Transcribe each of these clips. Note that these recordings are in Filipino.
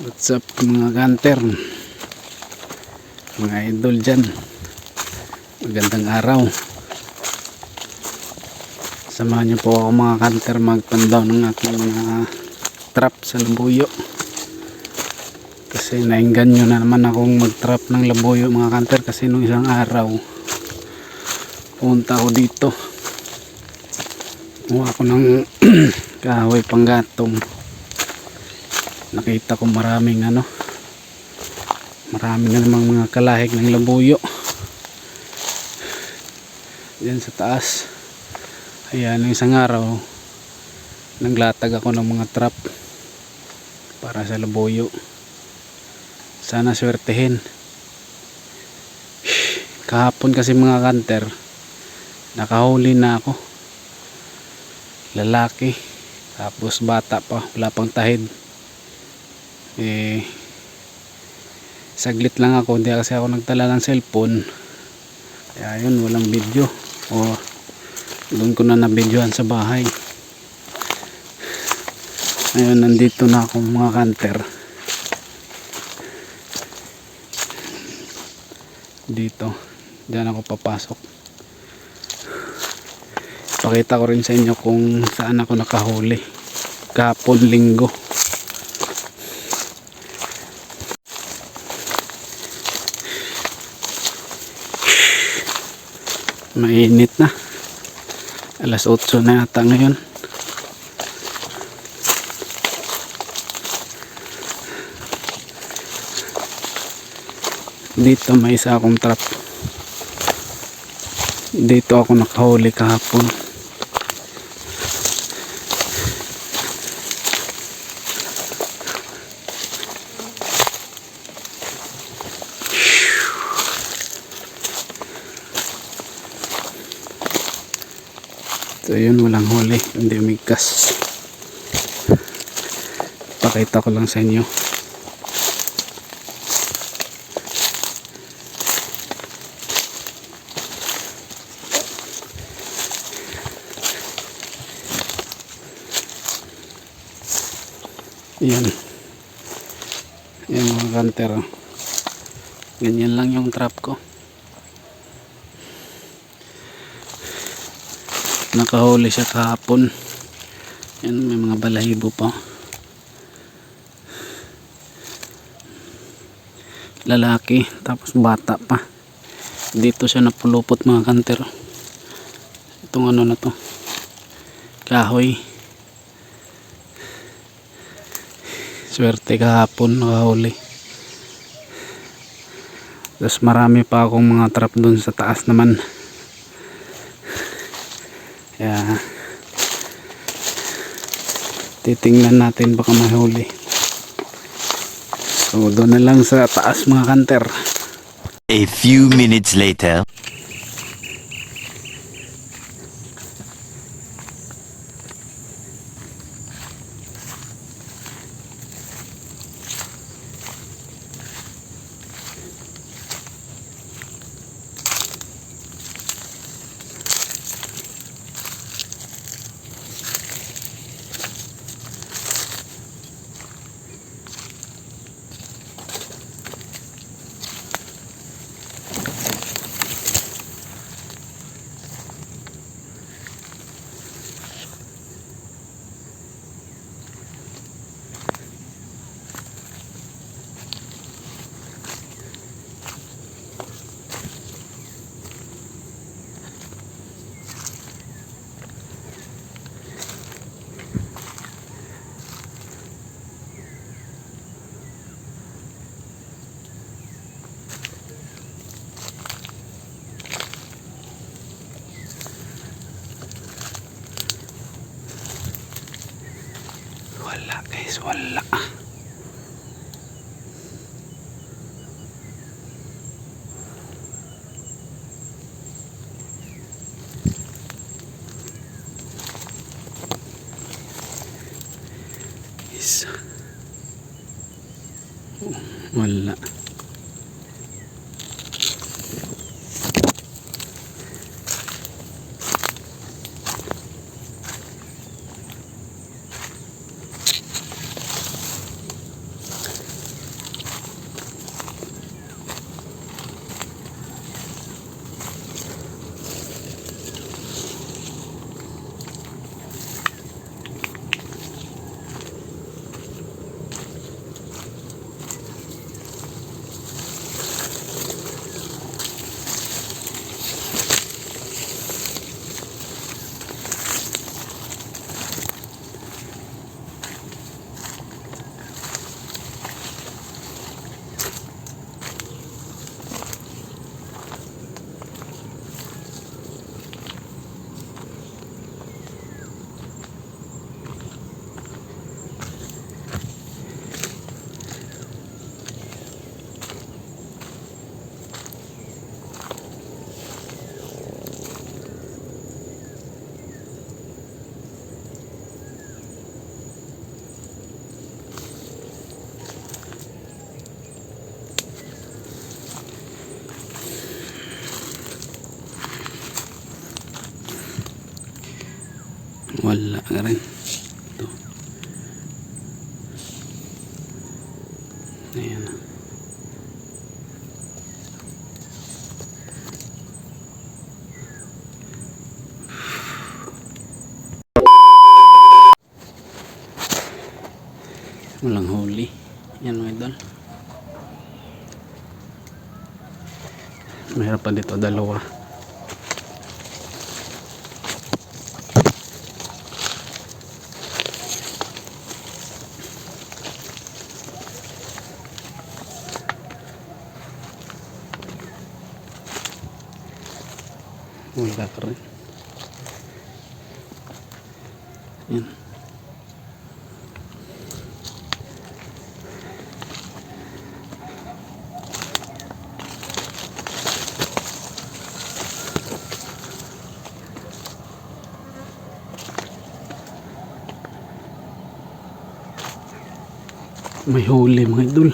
What's up mga kanter Mga idol dyan. Magandang araw. Samahan niyo po ako mga kanter Magpandaw ng aking mga trap sa labuyo. Kasi nainggan nyo na naman akong mag-trap ng labuyo mga kanter Kasi nung isang araw Punta ako dito. Kuha ako ng kahoy panggatong nakita ko maraming ano marami na namang mga kalahig ng labuyo. Dyan sa taas. Ayan yung isang araw naglatag ako ng mga trap para sa labuyo. Sana swertehin. Kahapon kasi mga kanter nakahuli na ako. Lalaki tapos bata pa wala pang tahid eh saglit lang ako hindi kasi ako nagtala ng cellphone. Kaya yun walang video. O doon ko na nabidyohan sa bahay. Ngayon nandito na ako mga kanter. Dito dyan ako papasok. Pakita ko rin sa inyo kung saan ako nakahuli. Kahapon linggo mainit na. Alas 8 na yata ngayon. Dito may isa akong trap dito ako nakahuli kahapon So yun walang huli, umigkas. Pakita ko lang sa inyo. Yan. Yan mga kanter. oh. Ganyan lang yung trap ko. nakahuli siya kahapon yan may mga balahibo pa lalaki tapos bata pa. Dito siya napulupot mga kanter. Itong ano na to. Kahoy. Swerte kahapon nakahuli. Tapos marami pa akong mga trap dun sa taas naman. Kaya titingnan natin baka mahuli. So doon na lang sa taas mga kanter. A few minutes later. Wala wala. Isa. Wala. Wala ka rin. Ito. Ayan. Walang huli. Yan mga idol. Mayroon pa dito dalawa. Wala ka rin. Yan. May huli mga idol.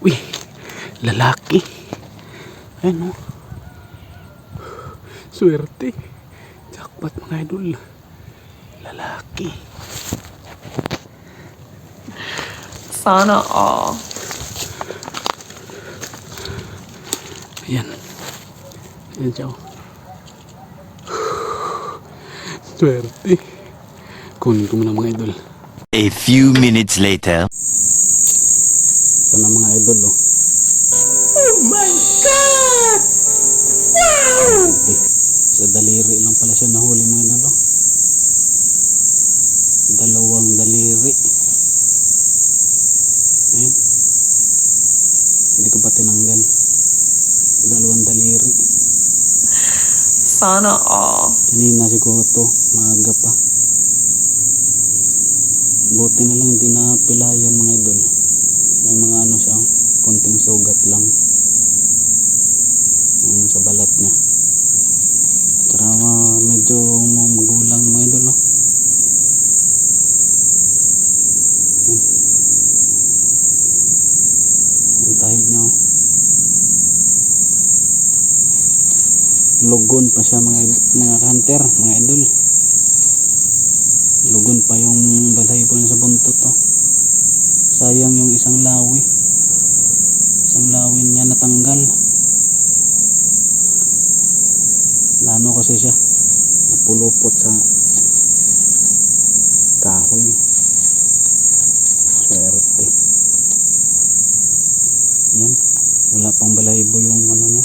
Uy, lalaki. Ano? Swerte. Jackpot mga idol. Lalaki. Sana all. Ayan. Ayan siya. oh. Swerte. Kunin ko muna mga idol. A few minutes later. Ito na mga idol oh. Oh my God! Wow! Sa daliri lang pala siya nahuli mga idol oh. Dalawang daliri. Ayan. Hindi ko pa tinanggal. Dalawang daliri. Sana all. Kanina siguro to, maaga pa. Buti na lang di na pilayan mga idol. May mga ano siya, konting sugat lang. Yung sa balat niya. Tsaka ah, medyo magulang mga idol. No? Yan. Yung tahid niya. oh. Lugon pa siya mga mga hunter, mga idol. Lugon pa yung balay po niya sa buntot oh. Sayang yung isang lawi. Isang lawi niya natanggal. Nano kasi siya. Napulupot sa kahoy. Swerte. Yan. Wala pang balahibo yung ano niya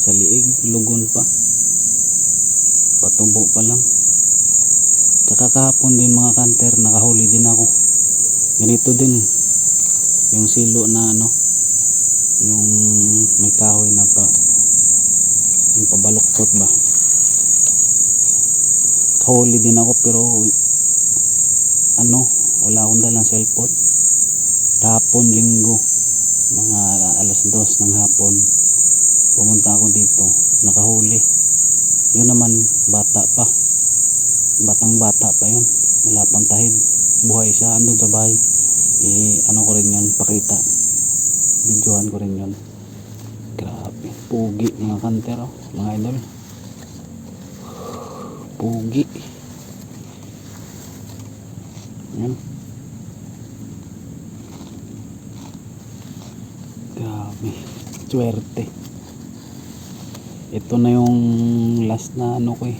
sa liig, lugon pa. Patubo pa lang. Tsaka kahapon din mga kanter, nakahuli din ako. Ganito din. Yung silo na ano, yung may kahoy na pa, yung pabaluktot ba. Kahuli din ako pero ano, wala akong dalang cellphone. Kahapon, linggo, mga alas dos ng hapon pumunta ako dito nakahuli yun naman bata pa. Batang bata pa yun. Wala pang tahid. Buhay siya andun sa bahay. Eh ano ko rin yun pakita. Videohan ko rin yun. Grabe. Pugi mga kantero mga idol. Pugi. Yan grabe. Swerte ito na yung last na ano ko eh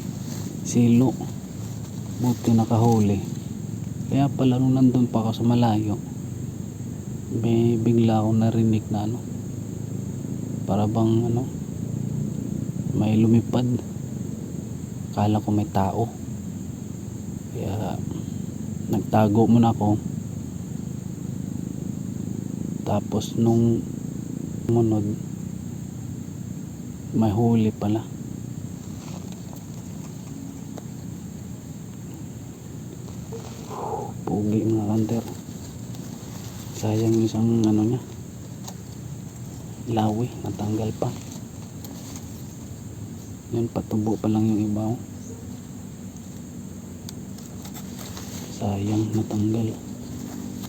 silo. Buti nakahuli. Kaya pala nung nandun pa ako sa malayo may bigla akong narinig na ano para bang ano may lumipad. Kala ko may tao. Kaya nagtago muna ako. Tapos nung munod may huli pala. Pugi mga kanter sayang yung isang ano niya. Lawi natanggal pa. Yan patubo pa lang yung iba oh. sayang natanggal.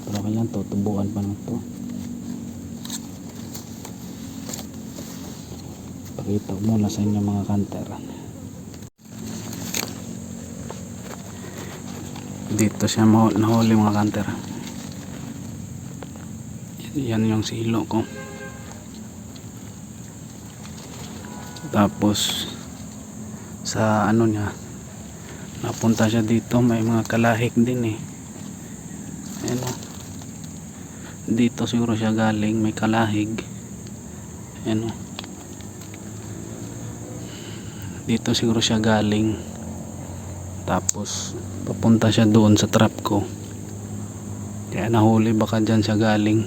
Pero kailan tutubuan pa na to pakita ko muna sa inyo mga kanteran dito siya nahuli mga kanter. Yan yung silo ko. Tapos sa ano niya napunta siya dito. May mga kalahik din eh. Ayan o dito siguro siya galing may kalahig. Ayan o dito siguro siya galing. Tapos papunta siya doon sa trap ko. Kaya nahuli baka dyan siya galing.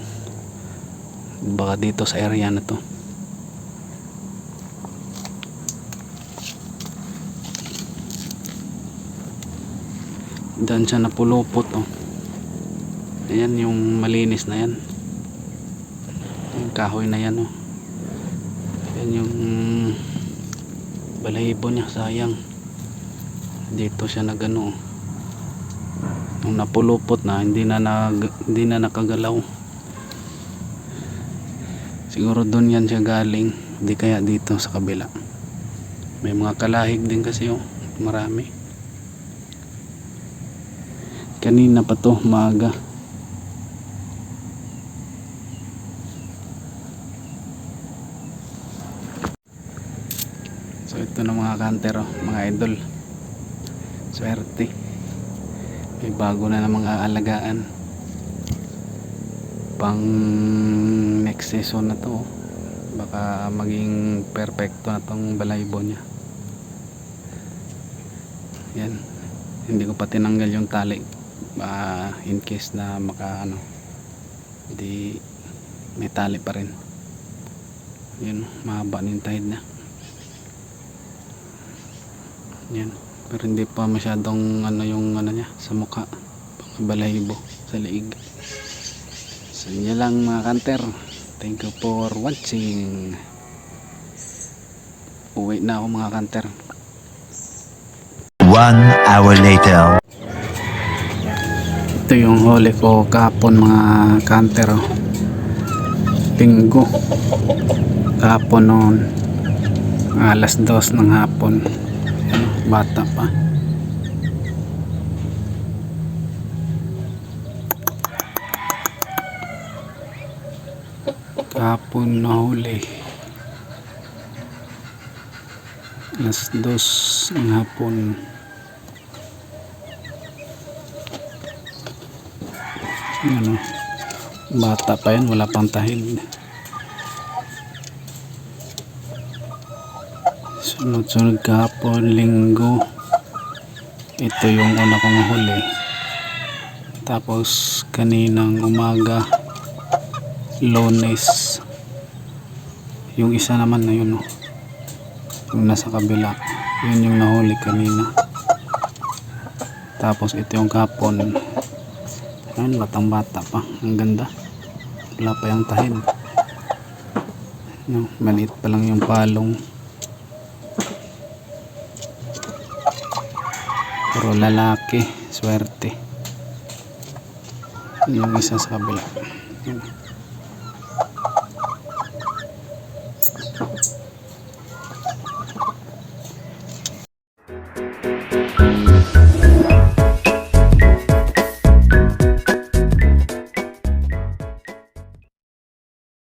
Baka dito sa area na to. Dyan siya napulupot oh. Ayan yung malinis na yan. Yung kahoy na yan oh. Yan yung balahibo niya sayang. Dito siya nagano nung napulupot na hindi na nag, hindi na nakagalaw. Siguro doon yan siya galing hindi kaya dito sa kabila. May mga kalahig din kasi oh marami. Kanina pa to maaga so ito na mga kanter oh, mga idol. Swerte. May bago na namang aalagaan. Pang next season na to baka maging perfecto na tong balaybo niya. Yan. Hindi ko pa tinanggal yung tali. Ah, in case na maka ano hindi may tali pa rin. Yun mahaba na yung tide na yan pero hindi pa masyadong ano yung ano niya sa mukha. Balahibo sa liig so yun lang mga kanter. Thank you for watching. Uwi na ako mga kanter. One hour later. ito yung huli ko kahapon mga kanter oh. linggo. Kahapon noon alas dos ng hapon bata pa. Kahapon nahuli alas dos ng hapon. Ano, bata pa yan wala pang tahid sunod sunod kahapon linggo ito yung una kong huli tapos kaninang umaga lunes yung isa naman na yun oh. yung nasa kabila yun yung nahuli kanina tapos ito yung kapon Ayun, batang bata pa. Ang ganda. Wala pa yung tahid. No, maliit pa lang yung palong. Puro lalaki. Swerte. Yung isa sa kabila.